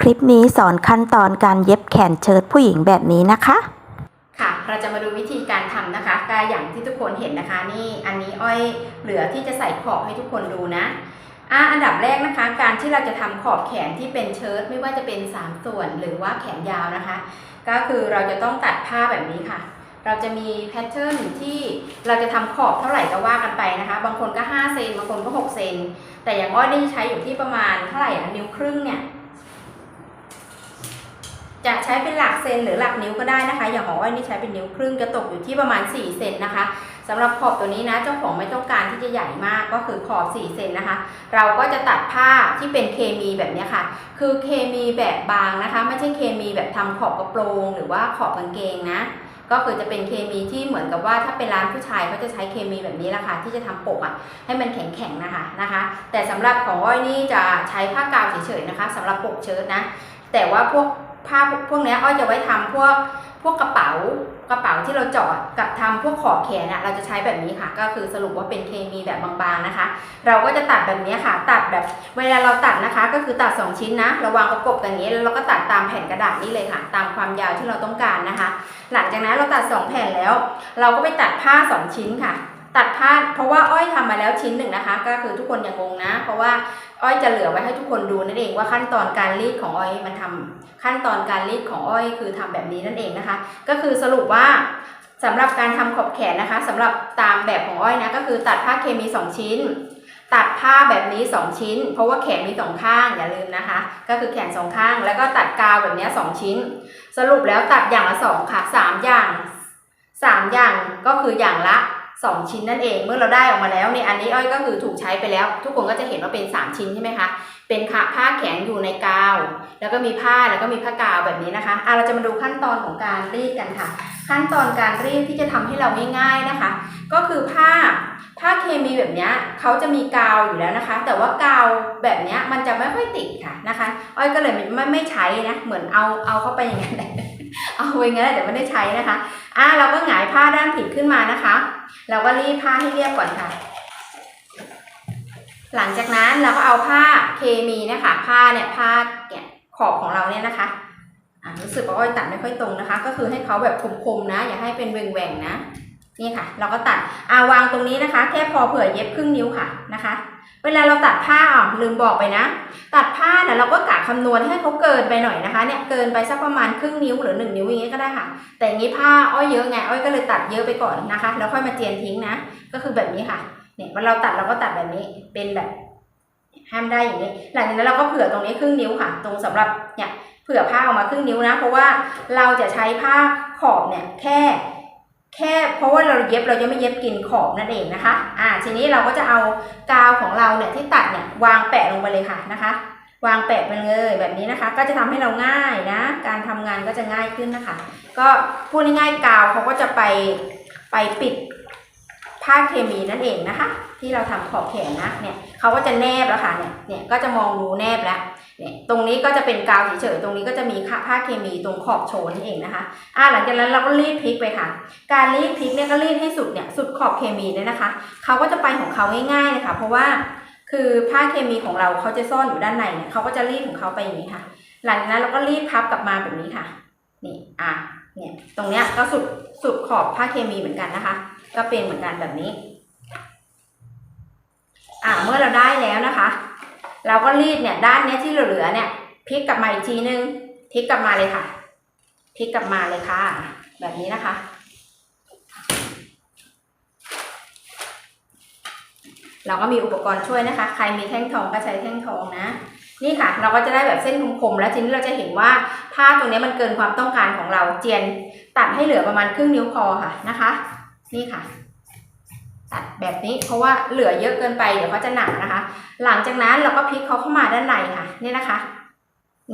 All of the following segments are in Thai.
คลิปนี้สอนขั้นตอนการเย็บแขนเชิ้ตผู้หญิงแบบนี้นะคะ ค่ะ เราจะมาดูวิธีการทำนะคะก็อย่างที่ทุกคนเห็นนะคะ นี่อันนี้อ้อยเหลือที่จะใส่ขอบให้ทุกคนดูนะอะอันดับแรกนะคะ การที่เราจะทำขอบแขนที่เป็นเชิ้ตไม่ว่าจะเป็น 3 ส่วนหรือว่าแขนยาวนะคะ ก็คือเราจะต้องตัดผ้าแบบนี้ค่ะ เราจะมีแพทเทิร์นที่เราจะทำขอบเท่าไหร่ก็ว่ากันไปนะคะ บางคนก็5เซนบางคนก็6เซนแต่อย่างอ้อยนี่ใช้อยู่ที่ประมาณเท่าไหร่อะนิ้วครึ่งเนี่ย จะใช้เป็นหลักเซนหรือหลักนิ้วก็ได้นะคะ อย่างของอ้อยนี่ใช้เป็นนิ้วครึ่งจะตกอยู่ที่ประมาณ 4 เซนนะคะสำหรับขอบตัวนี้นะเจ้าของไม่ต้องการที่จะใหญ่มากก็คือขอบ 4 เซนนะคะ เราก็จะตัดผ้าที่เป็นเคมีแบบนี้ค่ะ คือเคมีแบบบางนะคะ ไม่ใช่เคมีแบบทำขอบกระโปรงหรือว่าขอบกางเกงนะก็คือจะเป็นเคมีที่เหมือนกับว่าถ้าเป็นร้านผู้ชายเขาจะใช้เคมีแบบนี้แหละค่ะที่จะทำปกอะให้มันแข็งๆนะคะนะคะ แต่สำหรับของอ้อยนี่จะใช้ผ้ากาวเฉยๆนะคะสำหรับปกเชิ้ตนะ แต่ว่าพวก ผ้าพวกนี้อ้อยจะไว้ทำพวกพวกกระเป๋ากระเป๋าที่เราเจาะกับทำพวกขอบแขน่ะเราจะใช้แบบนี้ค่ะ ก็คือสรุปว่าเป็นเคมีแบบบางๆนะคะ เราก็จะตัดแบบนี้ค่ะ ตัดแบบเวลาเราตัดนะคะ ก็คือตัด 2 ชิ้นนะระวางประกบกันอย่างนี้แล้วเราก็ตัดตามแผ่นกระดาษนี่เลยค่ะ ตามความยาวที่เราต้องการนะคะ หลังจากนั้นเราตัด 2 แผ่นแล้ว เราก็ไปตัดผ้า 2 ชิ้นค่ะ ตัดผ้าเพราะว่าอ้อยทำมาแล้วชิ้นหนึ่งนะคะ ก็คือทุกคนอย่างงงนะ เพราะว่า อ้อยจะเหลือไว้ให้ทุกคนดูนั่นเองว่าขั้นตอนการรีดของอ้อยมันทำขั้นตอนการรีดของอ้อยคือทำแบบนี้นั่นเองนะคะ ก็คือสรุปว่าสำหรับการทำขอบแขนนะคะสำหรับตามแบบของอ้อยนะก็คือตัดผ้าเคมี 2 ชิ้น ตัดผ้าแบบนี้ 2 ชิ้น เพราะว่าแขนมีสองข้างอย่าลืมนะคะ ก็คือแขนสองข้าง แล้วก็ตัดกาวแบบนี้2ชิ้น สรุปแล้วตัดอย่างละสองค่ะสามอย่างสามอย่างก็คืออย่างละ 2 ชิ้นนั่นเอง เมื่อเราได้ออกมาแล้วในอันนี้อ้อยก็คือถูกใช้ไปแล้ว ทุกคนก็จะเห็นว่าเป็น 3 ชิ้นใช่ไหมคะ เป็นผ้าแขนอยู่ในกาว แล้วก็มีผ้าแล้วก็มีผ้ากาวแบบนี้นะคะอะเราจะมาดูขั้นตอนของการรีดกันค่ะ ขั้นตอนการรีดที่จะทำให้เราง่ายๆนะคะ ก็คือผ้าผ้าเคมีแบบเนี้ยเขาจะมีกาวอยู่แล้วนะคะ แต่ว่ากาวแบบเนี้ยมันจะไม่ค่อยติดค่ะนะคะ อ้อยก็เลยไม่ไม่ใช้นะ เหมือนเอาเอาเข้าไปอย่างนั้นเอาไว้อย่างนั้นแต่ไม่ได้ใช้นะคะอะเราก็หงายผ้าด้านผิดขึ้นมานะคะ เราก็รีดผ้าให้เรียบก่อนค่ะ หลังจากนั้นเราก็เอาผ้าเคมีเนี่ยค่ะผ้าเนี่ยผ้าเนี่ยขอบของเราเนี่ยนะคะอะรู้สึกว่าอ้อยตัดไม่ค่อยตรงนะคะ ก็คือให้เขาแบบคมๆนะ อย่าให้เป็นแหว่งๆนะนี่ค่ะ เราก็ตัดอาวางตรงนี้นะคะ แค่พอเผื่อเย็บครึ่งนิ้วค่ะนะคะ เวลาเราตัดผ้าอะลืมบอกไปนะ ตัดผ้าเนี่ยเราก็ก คำนวณให้เขาเกินไปหน่อยนะคะเนี่ยเกินไปสักประมาณครึ่งนิ้วหรือหนึ่งนิ้วอย่างเงี้ยก็ได้ค่ะ แต่อย่างนี้ผ้าอ้อยเยอะไงอ้อยก็เลยตัดเยอะไปก่อนนะคะ แล้วค่อยมาเจียนทิ้งนะ ก็คือแบบนี้ค่ะเนี่ยเวลาเราตัดเราก็ตัดแบบนี้เป็นแบบห้ามได้อย่างนี้ หลังจากนั้นเราก็เผื่อตรงนี้ครึ่งนิ้วค่ะ ตรงสำหรับเนี่ยเผื่อผ้าออกมาครึ่งนิ้วนะ เพราะว่าเราจะใช้ผ้าขอบเนี่ยแค่แค่เพราะว่าเราเย็บเราจะไม่เย็บกินขอบนั่นเองนะคะ อ่า ทีนี้เราก็จะเอากาวของเราเนี่ยที่ตัดเนี่ยวางแปะลงไปเลยค่ะนะคะ วางแปะไปเลยแบบนี้นะคะ ก็จะทำให้เราง่ายนะ การทำงานก็จะง่ายขึ้นนะคะ ก็พูดง่ายๆกาวเขาก็จะไปไปปิดผ้าเคมีนั่นเองนะคะ ที่เราทำขอบแขนนะเนี่ยเขาก็จะแนบแล้วค่ะเนี่ยเนี่ยก็จะมองดูแนบแล้วเนี่ยตรงนี้ก็จะเป็นกาวเฉยๆตรงนี้ก็จะมีผ้าเคมีตรงขอบโชนนั่นเองนะคะอ่าหลังจากนั้นเราก็รีดพลิกไปค่ะ การรีดพลิกเนี่ยก็รีดให้สุดเนี่ยสุดขอบเคมีเลยนะคะเขาก็จะไปของเขาง่ายๆเลยค่ะเพราะว่า คือผ้าเคมีของเราเขาจะซ่อนอยู่ด้านในเนี่ยเขาก็จะรีดของเขาไปอย่างนี้ค่ะ หลังจากนั้นเราก็รีดพับกลับมาแบบนี้ค่ะ นี่อะเนี่ยตรงเนี้ยก็สุดสุดขอบผ้าเคมีเหมือนกันนะคะ ก็เป็นเหมือนกันแบบนี้ อะเมื่อเราได้แล้วนะคะ เราก็รีดเนี่ยด้านเนี้ยที่เหลือๆเนี่ยพลิกกลับมาอีกทีนึงพลิกกลับมาเลยค่ะพลิกกลับมาเลยค่ะ แบบนี้นะคะ เราก็มีอุปกรณ์ช่วยนะคะ ใครมีแท่งทองก็ใช้แท่งทองนะ นี่ค่ะ เราก็จะได้แบบเส้นคมๆแล้วทีนี้เราจะเห็นว่าผ้าตรงนี้มันเกินความต้องการของเราเจียนตัดให้เหลือประมาณครึ่งนิ้วพอค่ะนะคะ นี่ค่ะ ตัดแบบนี้เพราะว่าเหลือเยอะเกินไปเดี๋ยวเขาจะหนักนะคะ หลังจากนั้นเราก็พลิกเขาเข้ามาด้านในค่ะ นี่นะคะ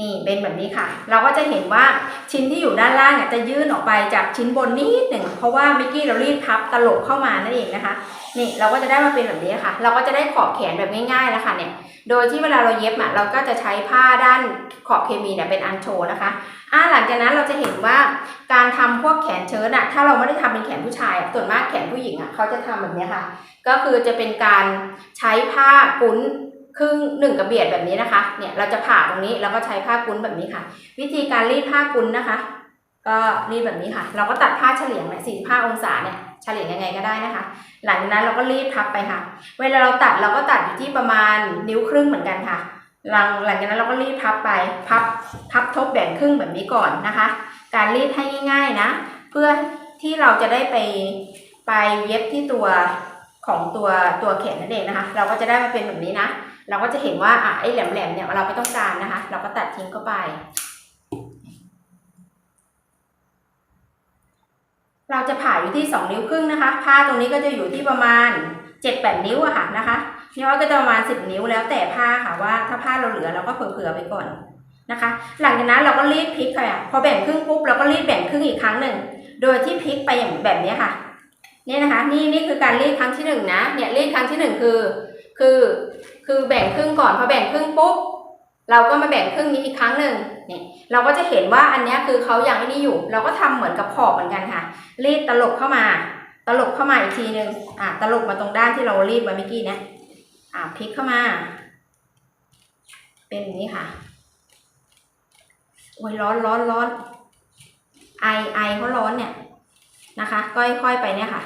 นี่เป็นแบบนี้ค่ะ เราก็จะเห็นว่าชิ้นที่อยู่ด้านล่างเนี่ยจะยื่นออกไปจากชิ้นบนนิดหนึ่งเพราะว่าเมื่อกี้เรารีดพับตลบเข้ามานั่นเองนะคะ นี่เราก็จะได้มาเป็นแบบนี้ค่ะ เราก็จะได้ขอบแขนแบบง่ายๆแล้วค่ะเนี่ย โดยที่เวลาเราเย็บอะเราก็จะใช้ผ้าด้านขอบเคมีเนี่ยเป็นอันโชนะคะอ่าหลังจากนั้นเราจะเห็นว่าการทำพวกแขนเชิ้ตอะถ้าเราไม่ได้ทำเป็นแขนผู้ชายส่วนมากแขนผู้หญิงอะเขาจะทำแบบนี้ค่ะ ก็คือจะเป็นการใช้ผ้ากุ้น ครึ่งหนึ่งกระเบียดแบบนี้นะคะ เนี่ยเราจะผ่าตรงนี้แล้วก็ใช้ผ้ากุ้นแบบนี้ค่ะ วิธีการรีดผ้ากุ้นนะคะ ก็รีดแบบนี้ค่ะ เราก็ตัดผ้าเฉลี่ยงเนี่ยสี่ผ้าองศาเนี่ยเฉลี่ยงยังไงก็ได้นะคะ หลังจากนั้นเราก็รีดพับไปค่ะ เวลาเราตัดเราก็ตัดอยู่ที่ประมาณนิ้วครึ่งเหมือนกันค่ะ หลังหลังจากนั้นเราก็รีดพับไป พับพับทบแบ่งครึ่งแบบนี้ก่อนนะคะ การรีดให้ง่ายๆนะ เพื่อที่เราจะได้ไปไปเย็บที่ตัวของตัวตัวแขนนั่นเองนะคะ เราก็จะได้มาเป็นแบบนี้นะ เราก็จะเห็นว่าอะไอ้แหลมๆเนี่ยเราไม่ต้องการนะคะ เราก็ตัดทิ้งเข้าไป เราจะผ่าอยู่ที่สองนิ้วครึ่งนะคะผ้าตรงนี้ก็จะอยู่ที่ประมาณเจ็ดแปดนิ้วอะค่ะนะคะนี่ว่าก็จะประมาณสิบนิ้วแล้วแต่ผ้าค่ะว่าถ้าผ้าเราเหลือเราก็เผื่อๆไปก่อนนะคะ หลังจากนั้นเราก็รีดพลิกค่ะพอแบ่งครึ่งปุ๊บเราก็รีดแบ่งครึ่งอีกครั้งหนึ่งโดยที่พลิกไปอย่างแบบนี้ค่ะเนี่ยนะคะนี่นี่คือการรีดครั้งที่หนึ่งนะเนี่ยรีดครั้งที่หนึ่งคือ คือ คือแบ่งครึ่งก่อนพอแบ่งครึ่งปุ๊บเราก็มาแบ่งครึ่งนี้อีกครั้งหนึ่งเนี่ยเราก็จะเห็นว่าอันนี้คือเขายังไม่นี่อยู่ เราก็ทำเหมือนกับขอบเหมือนกันค่ะ รีดตลบเข้ามา ตลบเข้ามาอีกทีหนึ่งอ่าตลบมาตรงด้านที่เรารีดไว้เมื่อกี้เนี้ยอ่าพลิกเข้ามา เป็นอย่างนี้ค่ะโอ้ยร้อนร้อนร้อนไอไอเขาร้อนเนี่ยนะคะ ค่อยๆไปเนี่ยค่ะ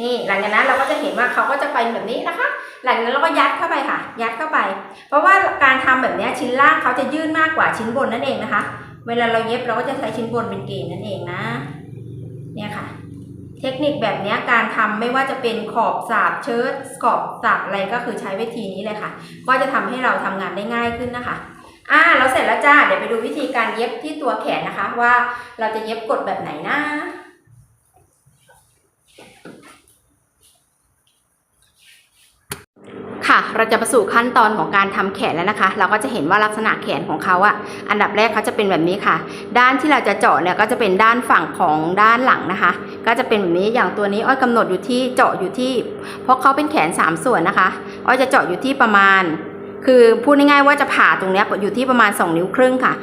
นี่หลังจากนั้นเราก็จะเห็นว่าเขาก็จะไปแบบนี้นะคะ หลังจากนั้นเราก็ยัดเข้าไปค่ะ ยัดเข้าไป เพราะว่าการทำแบบนี้ชิ้นล่างเขาจะยื่นมากกว่าชิ้นบนนั่นเองนะคะ เวลาเราเย็บเราก็จะใช้ชิ้นบนเป็นเกณฑ์นั่นเองนะ เนี่ยค่ะ เทคนิคแบบนี้การทำไม่ว่าจะเป็นขอบสาบเชิ้ตขอบสาบอะไรก็คือใช้วิธีนี้เลยค่ะ ก็จะทำให้เราทำงานได้ง่ายขึ้นนะคะอ่าเราเสร็จแล้วจ้าเดี๋ยวไปดูวิธีการเย็บที่ตัวแขนนะคะ ว่าเราจะเย็บกดแบบไหนนะ ค่ะเราจะมาสู่ขั้นตอนของการทำแขนแล้วนะคะ เราก็จะเห็นว่าลักษณะแขนของเขาอะอันดับแรกเขาจะเป็นแบบนี้ค่ะ ด้านที่เราจะเจาะเนี่ยก็จะเป็นด้านฝั่งของด้านหลังนะคะ ก็จะเป็นแบบนี้อย่างตัวนี้อ้อยกำหนดอยู่ที่เจาะอยู่ที่ เพราะเขาเป็นแขน 3 ส่วนนะคะ อ้อยจะเจาะอยู่ที่ประมาณ คือพูดง่ายๆว่าจะผ่าตรงเนี้ยอยู่ที่ประมาณ 2 นิ้วครึ่งค่ะ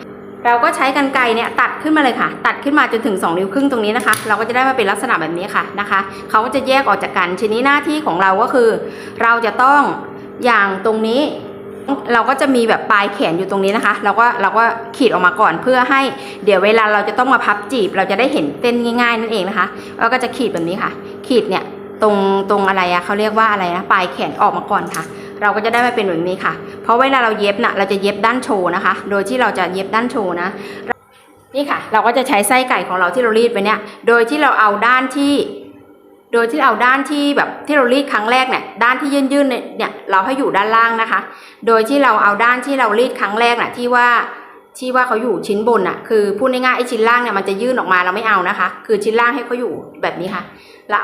เราก็ใช้กันไกรเนี่ยตัดขึ้นมาเลยค่ะ ตัดขึ้นมาจนถึง 2 นิ้วครึ่งตรงนี้นะคะ เราก็จะได้มาเป็นลักษณะแบบนี้ค่ะนะคะเขาก็จะแยกออกจากกันทีนี้หน้าที่ของเราก็คือ เราจะต้อง อย่างตรงนี้เราก็จะมีแบบปลายแขนอยู่ตรงนี้นะคะ เราก็เราก็ขีดออกมาก่อนเพื่อให้เดี๋ยวเวลาเราจะต้องมาพับจีบ เราจะได้เห็นเส้นง่าย ๆ นั่นเองนะคะเราก็จะขีดแบบนี้ค่ะ ขีดเนี่ยตรงตรงอะไรอะเขาเรียกว่าอะไรนะปลายแขนออกมาก่อนค่ะ เราก็จะได้มาเป็นแบบนี้ค่ะ เพราะเวลาเราเย็บน่ะเราจะเย็บด้านโชว์นะคะ โดยที่เราจะเย็บด้านโชว์นะนี่ค่ะ เราก็จะใช้ไส้ไก่ของเราที่เรารีดไปเนี่ย โดยที่เราเอาด้านที่ โดยที่เอาด้านที่แบบที่เรารีดครั้งแรกเนี่ยด้านที่ยื่นๆเนี่ยเนี่ยเราให้อยู่ด้านล่างนะคะ โดยที่เราเอาด้านที่เรารีดครั้งแรกน่ะที่ว่าที่ว่าเขาอยู่ชิ้นบนน่ะคือพูดง่ายๆไอ้ชิ้นล่างเนี่ยมันจะยื่นออกมาเราไม่เอานะคะ คือชิ้นล่างให้เขาอยู่แบบนี้ค่ะ เรา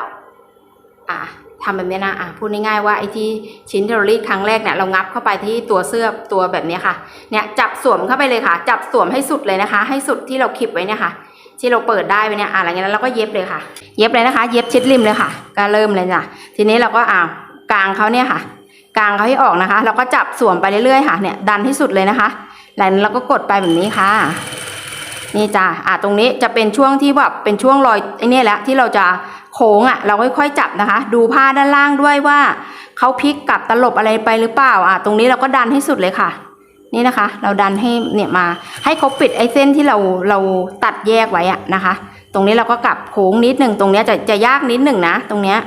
อ่าทำแบบนี้นะอ่าพูดง่ายๆว่าไอ้ที่ชิ้นที่เรารีดครั้งแรกเนี่ยเรางับเข้าไปที่ตัวเสื้อตัวแบบนี้ค่ะเนี่ยจับสวมเข้าไปเลยค่ะ จับสวมให้สุดเลยนะคะ ให้สุดที่เราคลิปไว้เนี่ยค่ะ ที่เราเปิดได้ไปเนี่ยอะหลังจากนั้นเราก็เย็บเลยค่ะ เย็บเลยนะคะ เย็บชิดริมเลยค่ะ ก็เริ่มเลยจ้ะทีนี้เราก็อ่ากลางเขาเนี่ยค่ะ กลางเขาให้ออกนะคะ เราก็จับสวมไปเรื่อยๆค่ะเนี่ยดันให้สุดเลยนะคะหลังนั้นเราก็กดไปแบบนี้ค่ะ นี่จ้ะอะตรงนี้จะเป็นช่วงที่แบบเป็นช่วงรอยไอ้นี่แหละที่เราจะโค้งอะเราค่อยๆจับนะคะ ดูผ้าด้านล่างด้วยว่าเขาพลิกกลับตลบอะไรไปหรือเปล่าอะตรงนี้เราก็ดันให้สุดเลยค่ะ นี่นะคะ เราดันให้เนี่ยมาให้เขาปิดไอ้เส้นที่เราเราตัดแยกไว้อะนะคะ ตรงนี้เราก็กลับโค้งนิดหนึ่งตรงนี้จะจะยากนิดหนึ่งนะ ตรงเนี้ย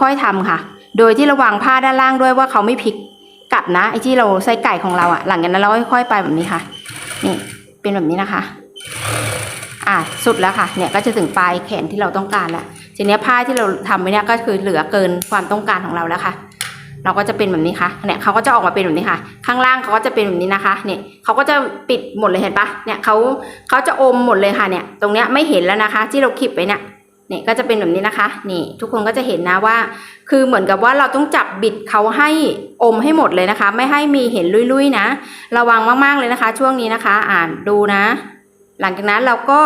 ค่อยๆทำค่ะ โดยที่ระวังผ้าด้านล่างด้วยว่าเขาไม่พลิกกลับนะไอ้ที่เราใส่ไก่ของเราอะหลังจากนั้นเราค่อยๆไปแบบนี้ค่ะนี่เป็นแบบนี้นะคะ อะสุดแล้วค่ะ เนี่ยก็จะถึงปลายแขนที่เราต้องการแล้วทีนี้ผ้าที่เราทำไว้เนี่ยก็คือเหลือเกินความต้องการของเราแล้วค่ะ เราก็จะเป็นแบบนี้ค่ะเนี่ยเขาก็จะออกมาเป็นแบบนี้ค่ะ ข้างล่างเขาก็จะเป็นแบบนี้นะคะเนี่ยเขาก็จะปิดหมดเลยเห็นปะเนี่ยเขาเขาจะอมหมดเลยค่ะเนี่ยตรงเนี้ยไม่เห็นแล้วนะคะ ที่เราคลิปไว้เนี่ยเนี่ยก็จะเป็นแบบนี้นะคะนี่ทุกคนก็จะเห็นนะว่า คือเหมือนกับว่าเราต้องจับบิดเขาให้อมให้หมดเลยนะคะ ไม่ให้มีเห็นลุยๆนะ ระวังมากๆเลยนะคะ ช่วงนี้นะคะ อ่านดูนะ หลังจากนั้นเราก็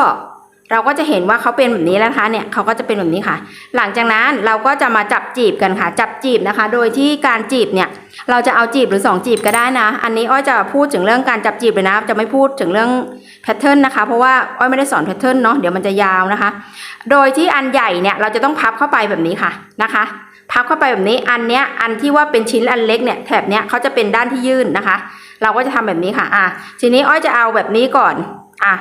เราก็จะเห็นว่าเขาเป็นแบบนี้แล้วนะคะเนี่ยเขาก็จะเป็นแบบนี้ค่ะ หลังจากนั้นเราก็จะมาจับจีบกันค่ะ จับจีบนะคะ โดยที่การจีบเนี่ยเราจะเอาจีบหรือสองจีบก็ได้นะ อันนี้อ้อยจะพูดถึงเรื่องการจับจีบเลยนะ จะไม่พูดถึงเรื่องแพทเทิร์นนะคะ เพราะว่าอ้อยไม่ได้สอนแพทเทิร์นเนาะเดี๋ยวมันจะยาวนะคะ โดยที่อันใหญ่เนี่ยเราจะต้องพับเข้าไปแบบนี้ค่ะนะคะพับเข้าไปแบบนี้อันเนี้ยอันที่ว่าเป็นชิ้นอันเล็กเนี่ยแถบเนี้ยเขาจะเป็นด้านที่ยื่นนะคะ เราก็จะทำแบบนี้ค่ะอะทีนี้อ้อยจะเอาแบบนี้ก่อนอะ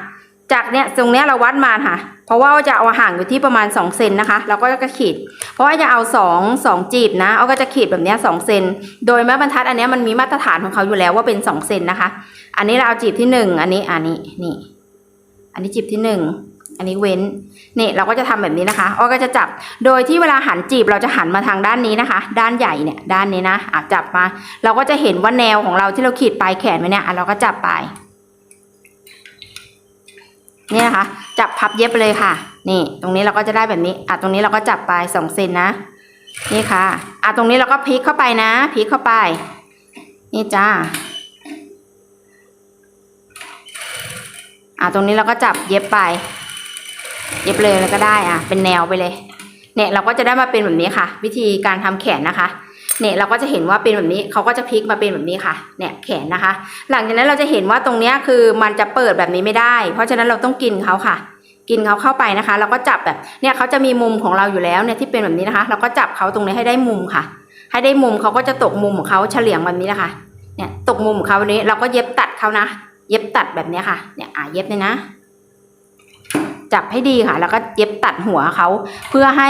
จากเนี้ยตรงเนี้ยเราวัดมาค่ะ เพราะว่าจะเอาห่างอยู่ที่ประมาณ2เซนนะคะ เราก็จะขีด เพราะว่าจะเอา2 2จีบนะอ้อยก็จะขีดแบบเนี้ย2เซนโดยแม่บรรทัดอันเนี้ยมันมีมาตรฐานของเขาอยู่แล้วว่าเป็น2เซนนะคะ อันนี้เราเอาจีบที่หนึ่งอันนี้อันนี้นี่ อันนี้จีบที่หนึ่งอันนี้เว้นนี่เราก็จะทำแบบนี้นะคะอ้อก็จะจับ โดยที่เวลาหันจีบเราจะหันมาทางด้านนี้นะคะ ด้านใหญ่เนี่ยด้านนี้นะอะจับมา เราก็จะเห็นว่าแนวของเราที่เราขีดปลายแขนไว้เนี่ยอะเราก็จับไป นี่นะคะ จับพับเย็บไปเลยค่ะ นี่ ตรงนี้เราก็จะได้แบบนี้อะตรงนี้เราก็จับไปสองเซนนะ นี่ค่ะอะตรงนี้เราก็พลิกเข้าไปนะพลิกเข้าไป นี่จ้าอะตรงนี้เราก็จับเย็บไป เย็บเลยแล้วก็ได้อะ เป็นแนวไปเลย เนี่ยเราก็จะได้มาเป็นแบบนี้ค่ะ วิธีการทำแขนนะคะ เนี่ยเราก็จะเห็นว่าเป็นแบบนี้เขาก็จะพลิกมาเป็นแบบนี้ค่ะเนี่ยแขนนะคะ หลังจากนั้นเราจะเห็นว่าตรงเนี้ยคือมันจะเปิดแบบนี้ไม่ได้ เพราะฉะนั้นเราต้องกินเขาค่ะ กินเขาเข้าไปนะคะ เราก็จับแบบเนี่ยเขาจะมีมุมของเราอยู่แล้วเนี่ยที่เป็นแบบนี้นะคะ เราก็จับเขาตรงนี้ให้ได้มุมค่ะ ให้ได้มุมเขาก็จะตกมุมของเขาเฉลี่ยงแบบนี้นะคะเนี่ยตกมุมของเขาวันนี้เราก็เย็บตัดเขานะ เย็บตัดแบบนี้ค่ะเนี่ยอ่าเย็บเลยนะ จับให้ดีค่ะ แล้วก็เย็บตัดหัวเขาเพื่อให้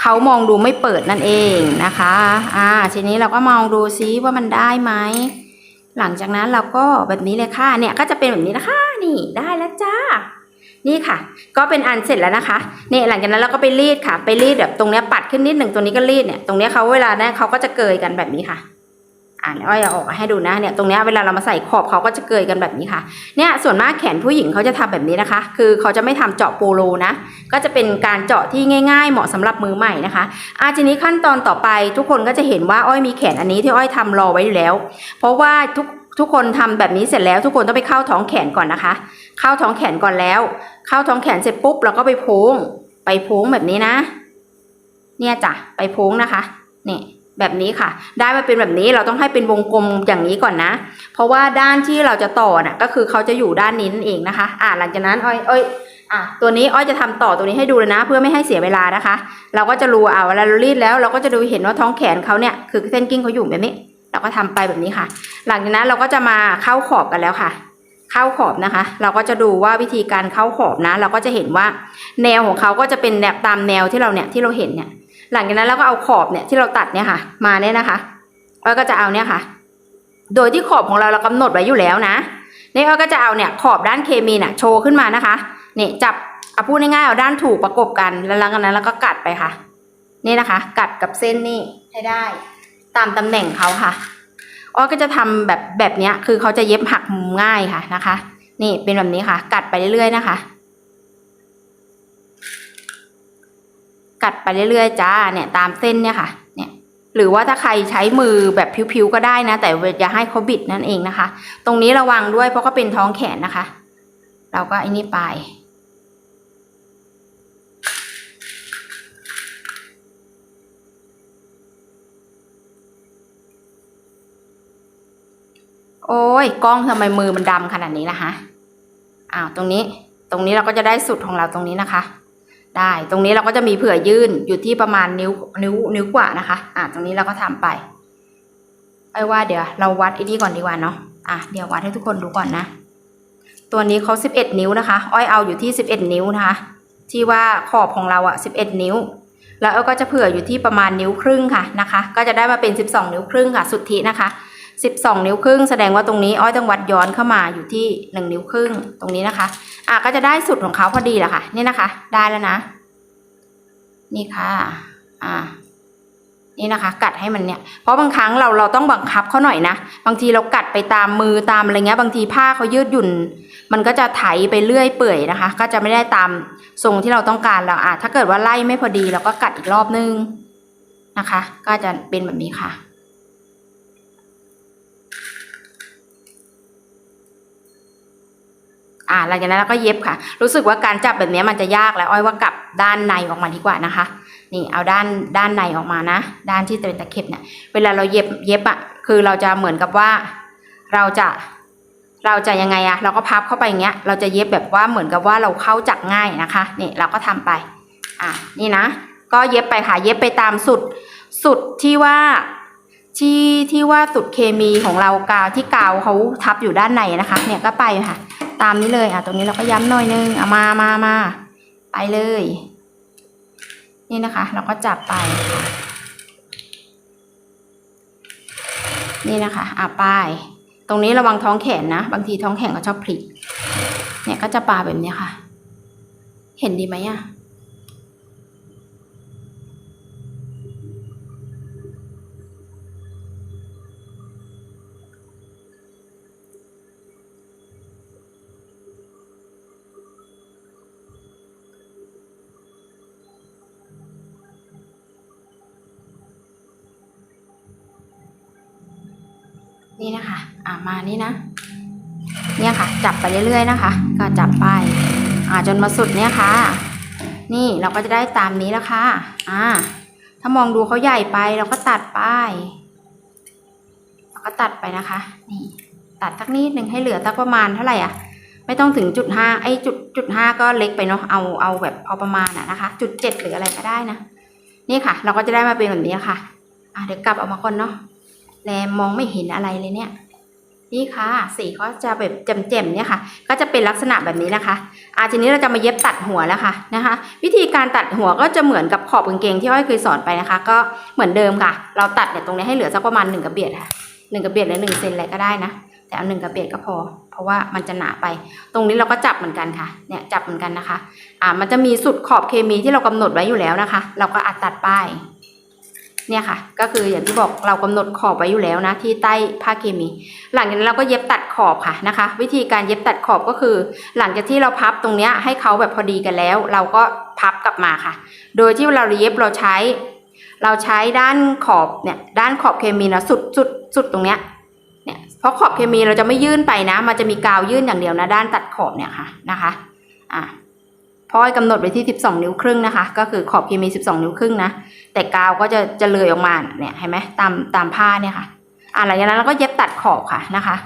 เขามองดูไม่เปิดนั่นเองนะคะ อ่า ทีนี้เราก็มองดูซิว่ามันได้ไหม หลังจากนั้นเราก็แบบนี้เลยค่ะ เนี่ยก็จะเป็นแบบนี้นะคะ นี่ได้แล้วจ้า นี่ค่ะ ก็เป็นอันเสร็จแล้วนะคะ เนี่ยหลังจากนั้นเราก็ไปรีดค่ะ ไปรีดแบบตรงเนี้ยปัดขึ้นนิดหนึ่งตรงนี้ก็รีดเนี่ย ตรงเนี้ยเขาเวลาเนี่ยเขาก็จะเกยกันแบบนี้ค่ะ อ่าเดี๋อ้อยอออกให้ดูนะเนี่ยตรงนี้เวลาเรามาใส่ขอบเขาก็จะเกยกันแบบนี้ค่ะเนี่ยส่วนมากแขนผู้หญิงเขาจะทำแบบนี้นะคะ คือเขาจะไม่ทำเจาะโปโลนะ ก็จะเป็นการเจาะที่ง่าย ๆ เหมาะสำหรับมือใหม่นะคะอาทีนี้ขั้นตอนต่อไปทุกคนก็จะเห็นว่าอ้อยมีแขนอันนี้ที่อ้อยทำรอไว้อยู่แล้ว เพราะว่าทุกทุกคนทำแบบนี้เสร็จแล้วทุกคนต้องไปเข้าท้องแขนก่อนนะคะ เข้าท้องแขนก่อนแล้ว เข้าท้องแขนเสร็จปุ๊บเราก็ไปโพ้งไปโพ้งแบบนี้นะ เนี่ยจ้ะไปโพ้งนะคะ เนี่ย แบบนี้ค่ะ ได้มาเป็นแบบนี้เราต้องให้เป็นวงกลมอย่างนี้ก่อนนะ เพราะว่าด้านที่เราจะต่อน่ะก็คือเขาจะอยู่ด้านนี้นั่นเองนะคะ อ่าหลังจากนั้นอ้อยอ้อยอะตัวนี้อ้อยจะทำต่อตัวนี้ให้ดูเลยนะ เพื่อไม่ให้เสียเวลานะคะ เราก็จะรู้อ่าเวลาเรารีดแล้วเราก็จะดูเห็นว่าท้องแขนเขาเนี่ยคือเส้นกิ้งเขาอยู่แบบนี้เราก็ทำไปแบบนี้ค่ะ หลังจากนั้นเราก็จะมาเข้าขอบกันแล้วค่ะ เข้าขอบนะคะ เราก็จะดูว่าวิธีการเข้าขอบนะ เราก็จะเห็นว่าแนวของเขาก็จะเป็นแบบตามแนวที่เราเนี่ยที่เราเห็นเนี่ย หลังจากนั้นเราก็เอาขอบเนี่ยที่เราตัดเนี่ยค่ะ มาเนี่ยนะคะแล้วก็จะเอาเนี่ยค่ะ โดยที่ขอบของเราเรากำหนดไว้อยู่แล้วนะนี่อ้อยก็จะเอาเนี่ยขอบด้านเคมีน่ะโชว์ขึ้นมานะคะนี่จับเอาพูดง่ายๆเอาด้านถูกประกบกันแล้วหลังจากนั้นเราก็กัดไปค่ะ นี่นะคะ กัดกับเส้นนี่ให้ได้ ตามตำแหน่งเขาค่ะอ้อยก็จะทำแบบแบบเนี้ยคือเขาจะเย็บหักมุมง่ายค่ะนะคะ นี่เป็นแบบนี้ค่ะ กัดไปเรื่อยๆนะคะ กัดไปเรื่อยๆจ้าเนี่ยตามเส้นเนี่ยค่ะเนี่ยหรือว่าถ้าใครใช้มือแบบผิวๆก็ได้นะ แต่อย่าให้เขาบิดนั่นเองนะคะ ตรงนี้ระวังด้วยเพราะก็เป็นท้องแขนนะคะ เราก็ไอ้นี่ไปโอ้ยกล้องทำไมมือมันดำขนาดนี้นะคะอ้าวตรงนี้ ตรงนี้เราก็จะได้สุดของเราตรงนี้นะคะ ได้ ตรงนี้เราก็จะมีเผื่อยื่นอยู่ที่ประมาณนิ้วนิ้วนิ้วกว่านะคะ อะตรงนี้เราก็ทำไปไอ้ว่าเดี๋ยวเราวัดไอ้นี่ก่อนดีกว่าเนาะอะเดี๋ยววัดให้ทุกคนดูก่อนนะ ตัวนี้เขาสิบเอ็ดนิ้วนะคะ อ้อยเอาอยู่ที่สิบเอ็ดนิ้วนะคะ ที่ว่าขอบของเราอะสิบเอ็ดนิ้ว แล้วก็จะเผื่ออยู่ที่ประมาณนิ้วครึ่งค่ะนะคะ ก็จะได้มาเป็นสิบสองนิ้วครึ่งค่ะ สุทธินะคะ สิบสองนิ้วครึ่งแสดงว่าตรงนี้อ้อยต้องวัดย้อนเข้ามาอยู่ที่หนึ่งนิ้วครึ่งตรงนี้นะคะ อะก็จะได้สุดของเขาพอดีแหละค่ะ นี่นะคะ ได้แล้วนะ นี่ค่ะ อ่านี่นะคะ กัดให้มันเนี่ย เพราะบางครั้งเราเราต้องบังคับเขาหน่อยนะ บางทีเรากัดไปตามมือตามอะไรเงี้ย บางทีผ้าเขายืดหยุ่น มันก็จะไถไปเรื่อยเปื่อยนะคะ ก็จะไม่ได้ตามทรงที่เราต้องการแล้วอะถ้าเกิดว่าไล่ไม่พอดีเราก็กัดอีกรอบนึงนะคะ ก็จะเป็นแบบนี้ค่ะ อ่าหลังจากนั้นเราก็เย็บค่ะ รู้สึกว่าการจับแบบนี้มันจะยากแล้วอ้อยว่ากลับด้านในออกมาดีกว่านะคะ นี่เอาด้านด้านในออกมานะ ด้านที่เป็นตะเข็บเนี่ยเวลาเราเย็บเย็บอะ่ะคือเราจะเหมือนกับว่าเราจะเราจะยังไงอะเราก็พับเข้าไปอย่างเงี้ย เราจะเย็บแบบว่าเหมือนกับว่าเราเข้าจักง่ายนะคะนี่เราก็ทำไป อะนี่นะ ก็เย็บไปค่ะ เย็บไปตามสุด สุดที่ว่า ที่ที่ว่าสุดเคมีของเรากาวที่กาวเขาทับอยู่ด้านในนะคะ เนี่ยก็ไปค่ะ ตามนี้เลยอะตรงนี้เราก็ย้ำหน่อยนึงอะมามามาไปเลย นี่นะคะ เราก็จับไป นี่นะคะอะป้ายตรงนี้ระวังท้องแขนนะ บางทีท้องแขนก็ชอบพลิก เนี่ยก็จะปาแบบนี้ค่ะ เห็นดีไหมอะ มานี่นะ เนี่ยค่ะ จับไปเรื่อยๆนะคะ ก็จับไป อ่าจนมาสุดเนี่ยค่ะ นี่เราก็จะได้ตามนี้แล้วค่ะ อ่า ถ้ามองดูเขาใหญ่ไปเราก็ตัดไปเราก็ตัดไปนะคะ นี่ ตัดสักนิดหนึ่งให้เหลือสักประมาณเท่าไหร่อะไม่ต้องถึงจุดห้าไอ้จุดจุดห้าก็เล็กไปเนาะเอาเอาแบบพอประมาณอะนะคะ จุดเจ็ดหรืออะไรก็ได้นะนี่ค่ะ เราก็จะได้มาเป็นแบบนี้ค่ะ อ่าเดี๋ยวกลับออกมาก่อนเนาะแลมองไม่เห็นอะไรเลยเนี่ย นี่ค่ะสีเขาจะแบบแจ่มๆเนี่ยค่ะ ก็จะเป็นลักษณะแบบนี้นะคะอาทีนี้เราจะมาเย็บตัดหัวแล้วค่ะนะคะ วิธีการตัดหัวก็จะเหมือนกับขอบกางเกงที่อ้อยเคยสอนไปนะคะ ก็เหมือนเดิมค่ะ เราตัดเนี่ยตรงนี้ให้เหลือสักประมาณหนึ่งกระเบียดค่ะหนึ่งกระเบียดหรือหนึ่งเซนอะไรก็ได้นะแต่เอาหนึ่งกระเบียดก็พอ เพราะว่ามันจะหนาไป ตรงนี้เราก็จับเหมือนกันค่ะเนี่ยจับเหมือนกันนะคะอ่ามันจะมีสุดขอบเคมีที่เรากำหนดไว้อยู่แล้วนะคะ เราก็อัดตัดป้าย เนี่ยค่ะ ก็คืออย่างที่บอกเรากำหนดขอบไว้อยู่แล้วนะ ที่ใต้ผ้าเคมี หลังจากนั้นเราก็เย็บตัดขอบค่ะนะคะ วิธีการเย็บตัดขอบก็คือ หลังจากที่เราพับตรงเนี้ยให้เขาแบบพอดีกันแล้ว เราก็พับกลับมาค่ะ โดยที่เราเย็บเราใช้ เราใช้ด้านขอบเนี่ยด้านขอบเคมีนะสุดสุดสุดตรงเนี้ยเนี่ยเพราะขอบเคมีเราจะไม่ยื่นไปนะ มันจะมีกาวยื่นอย่างเดียวนะ ด้านตัดขอบเนี่ยค่ะนะคะอะ เพราะกำหนดไว้ที่ 12 นิ้วครึ่งนะคะ ก็คือขอบเคมี 12 นิ้วครึ่งนะ แต่กาวก็จะจะเลยออกมาเนี่ยเห็นไหมตามตามผ้าเนี่ยค่ะ อะหลังจากนั้นเราก็เย็บตัดขอบค่ะนะคะ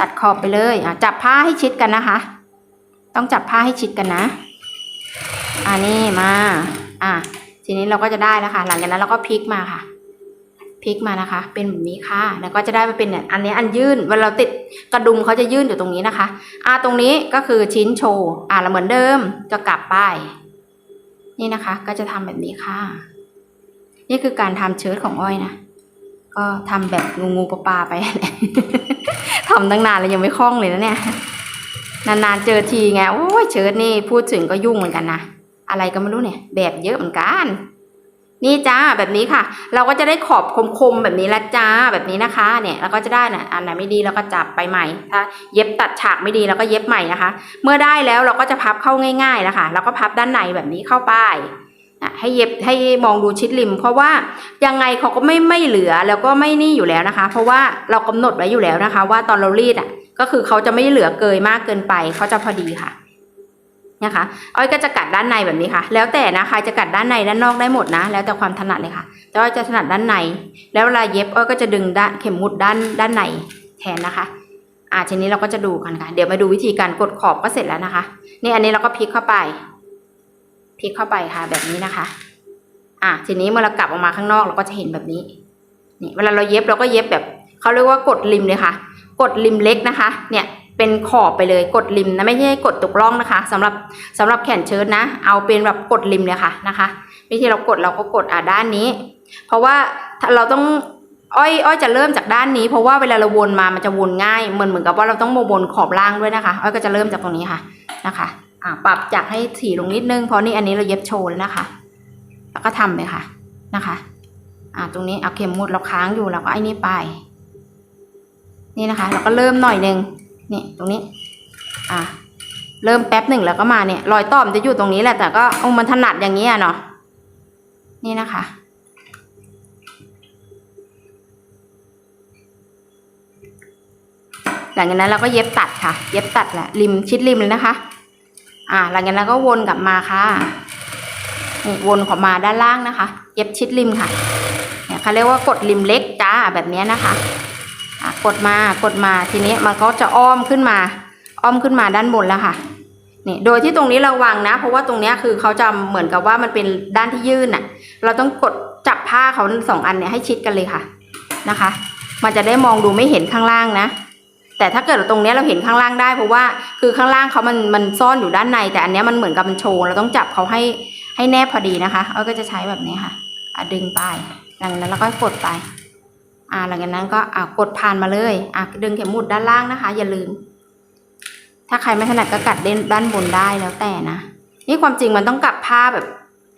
ตัดขอบไปเลยอะจับผ้าให้ชิดกันนะคะ ต้องจับผ้าให้ชิดกันนะอ่านี่มา อะทีนี้เราก็จะได้แล้วค่ะ หลังจากนั้นเราก็พลิกมาค่ะ พลิกมานะคะ เป็นแบบนี้ค่ะ แล้วก็จะได้มาเป็นเนี่ยอันนี้อันยื่นเวลาเราติดกระดุมเขาจะยื่นอยู่ตรงนี้นะคะ อ่าตรงนี้ก็คือชิ้นโชว์ อ่าเราเหมือนเดิมก็กลับไป นี่นะคะ ก็จะทำแบบนี้ค่ะ นี่คือการทำเชิ้ตของอ้อยนะ ก็ทำแบบงูงูปลาปลาไปทำตั้งนานแล้วยังไม่คล่องเลยนะเนี่ย นานๆเจอทีไง โอ้ยเชิ้ตนี่พูดถึงก็ยุ่งเหมือนกันนะ อะไรก็ไม่รู้เนี่ย แบบเยอะเหมือนกัน นี่จ้าแบบนี้ค่ะ เราก็จะได้ขอบคมๆแบบนี้ละจ้าแบบนี้นะคะเนี่ยเราก็จะได้นะอันไหนไม่ดีเราก็จับไปใหม่ถ้าเย็บตัดฉากไม่ดีเราก็เย็บใหม่นะคะ เมื่อได้แล้วเราก็จะพับเข้าง่ายๆแล้วค่ะเราก็พับด้านในแบบนี้เข้าไปให้เย็บให้มองดูชิดริม เพราะว่ายังไงเขาก็ไม่ไม่เหลือแล้วก็ไม่นี่อยู่แล้วนะคะ เพราะว่าเรากำหนดไว้อยู่แล้วนะคะ ว่าตอนเรารีดอะก็คือเขาจะไม่เหลือเกยมากเกินไปเขาจะพอดีค่ะ นะคะ อ้อยก็จะกัดด้านในแบบนี้ค่ะ แล้วแต่นะใครจะกัดด้านในด้านนอกได้หมดนะ แล้วแต่ความถนัดเลยค่ะ แต่ว่าจะถนัดด้านใน แล้วเวลาเย็บอ้อยก็จะดึงด้านเข็มมุดด้านด้านในแทนนะคะ อ่าทีนี้เราก็จะดูกันค่ะ เดี๋ยวมาดูวิธีการกดขอบก็เสร็จแล้วนะคะ นี่อันนี้เราก็พลิกเข้าไป พลิกเข้าไปค่ะ แบบนี้นะคะ อ่าทีนี้เมื่อเรากลับออกมาข้างนอกเราก็จะเห็นแบบนี้ นี่เวลาเราเย็บเราก็เย็บแบบเขาเรียกว่ากดริมเลยค่ะ กดริมเล็กนะคะ เนี่ย เป็นขอบไปเลยกดริมนะไม่ใช่กดตกร่องนะคะสำหรับสำหรับแขนเชิ้ตนะ เอาเป็นแบบกดริมเลยค่ะนะคะวิธีเรากดเราก็กดอ่าด้านนี้ เพราะว่าเราต้องอ้อยอ้อยจะเริ่มจากด้านนี้ เพราะว่าเวลาเราวนมามันจะวนง่ายเหมือนเหมือนกับว่าเราต้องโมาวนขอบล่างด้วยนะคะ อ้อยก็จะเริ่มจากตรงนี้ค่ะนะคะอ่าปรับจากให้ถี่ลงนิดนึงเพราะนี่อันนี้เราเย็บโชว์แล้วนะคะ แล้วก็ทำเลยค่ะนะคะอ่าตรงนี้เอาเข็มมุดเราค้างอยู่เราก็ไอ้นี่ไป นี่นะคะ เราก็เริ่มหน่อยหนึ่ง นี่ตรงนี้ อ่าเริ่มแป๊บหนึ่งแล้วก็มาเนี่ย รอยต่อมจะอยู่ตรงนี้แหละ แต่ก็อามันถนัดอย่างนี้อะเนาะ นี่นะคะ หลังจากนั้นเราก็เย็บตัดค่ะ เย็บตัดแหละริมชิดริมเลยนะคะ อ่า หลังจากนั้นก็วนกลับมาค่ะนี่วนขอมาด้านล่างนะคะ เย็บชิดริมค่ะเนี่ยเขาเรียกว่ากดริมเล็กจ้าแบบนี้นะคะ กดมากดมาทีนี้มันก็จะอ้อมขึ้นมา อ้อมขึ้นมาด้านบนแล้วค่ะนี่โดยที่ตรงนี้ระวังนะ เพราะว่าตรงนี้คือเขาจะเหมือนกับว่ามันเป็นด้านที่ยื่นน่ะ เราต้องกดจับผ้าผ้าเขาสองอันเนี่ยให้ชิดกันเลยค่ะนะคะ มันจะได้มองดูไม่เห็นข้างล่างนะ แต่ถ้าเกิดตรงนี้เราเห็นข้างล่างได้ เพราะว่าคือข้างล่างเขามันมันซ่อนอยู่ด้านใน แต่อันนี้มันเหมือนกับมันโชว์เราต้องจับเขาให้ให้แนบพอดีนะคะอ้อยก็จะใช้แบบนี้ค่ะอะดึงไปหลังนั้นเราก็กดไป อ่าหลังจากนั้นก็อ่ากดผ่านมาเลยอะดึงเข็มหมุดด้านล่างนะคะ อย่าลืม ถ้าใครไม่ถนัดก็กัดเด้นด้านบนได้แล้วแต่นะนี่ความจริงมันต้องกลับผ้าแบบ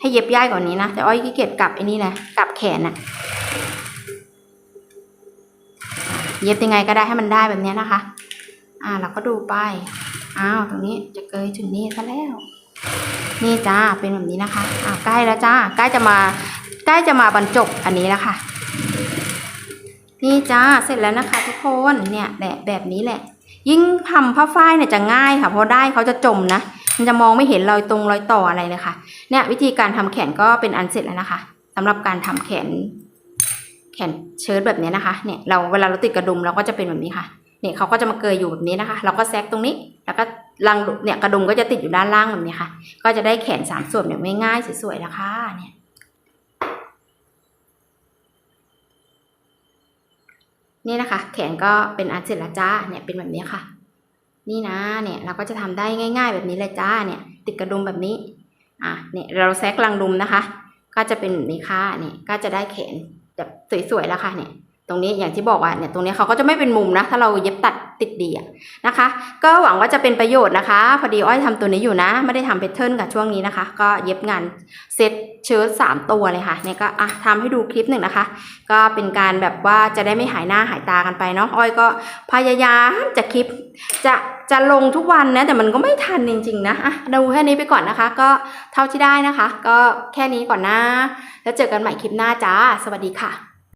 ให้เย็บย่ายกว่านี้นะแต่อ้อยขี้เกียจกลับไอ้นี่นะกลับแขนนะเย็บยังไงก็ได้ให้มันได้แบบนี้นะคะ อ่าเราก็ดูไปอ้าวตรงนี้จะเกยถึงนี่ซะแล้ว นี่จ้าเป็นแบบนี้นะคะอ้าวใกล้แล้วจ้าใกล้จะมาใกล้จะมาบรรจบอันนี้แล้วค่ะ นี่จ้าเสร็จแล้วนะคะทุกคนเนี่ยแบบแบบนี้แหละ ยิ่งทำผ้าฝ้ายเนี่ยจะง่ายค่ะเพราะได้เขาจะจมนะมันจะมองไม่เห็นรอยตรงรอยต่ออะไรเลยค่ะ เนี่ยวิธีการทำแขนก็เป็นอันเสร็จแล้วนะคะสำหรับการทำแขน แขนเชิ้ตแบบนี้นะคะ เนี่ยเราเวลาเราติดกระดุมเราก็จะเป็นแบบนี้ค่ะ เนี่ยเขาก็จะมาเกยอยู่แบบนี้นะคะ เราก็แซกตรงนี้ แล้วก็รังเนี่ยกระดุมก็จะติดอยู่ด้านล่างแบบนี้ค่ะ ก็จะได้แขนสามส่วนแบบง่ายๆสวยๆนะคะเนี่ย นี่นะคะ แขนก็เป็นอันเสร็จแล้วจ้าเนี่ยเป็นแบบนี้ค่ะ นี่นะเนี่ยเราก็จะทำได้ง่าย ๆ แบบนี้เลยจ้าเนี่ย ติดกระดุมแบบนี้อะเนี่ยเราแซกลังดุมนะคะ ก็จะเป็นแบบนี้ค่ะเนี่ยก็จะได้แขนแบบสวยๆแล้วค่ะเนี่ย ตรงนี้อย่างที่บอกว่าเนี่ยตรงนี้เขาก็จะไม่เป็นมุมนะ ถ้าเราเย็บตัดติดดีอะนะคะ ก็หวังว่าจะเป็นประโยชน์นะคะ พอดีอ้อยทำตัวนี้อยู่นะ ไม่ได้ทำแพทเทิร์นกับช่วงนี้นะคะ ก็เย็บงานเซตเชิ้ตสามตัวเลยค่ะเนี่ยก็อะทำให้ดูคลิปหนึ่งนะคะ ก็เป็นการแบบว่าจะได้ไม่หายหน้าหายตากันไปเนาะอ้อยก็พยายามจะคลิปจะจะลงทุกวันนะแต่มันก็ไม่ทันจริงๆนะอะดูแค่นี้ไปก่อนนะคะ ก็เท่าที่ได้นะคะ ก็แค่นี้ก่อนนะ แล้วเจอกันใหม่คลิปหน้าจ้า สวัสดีค่ะ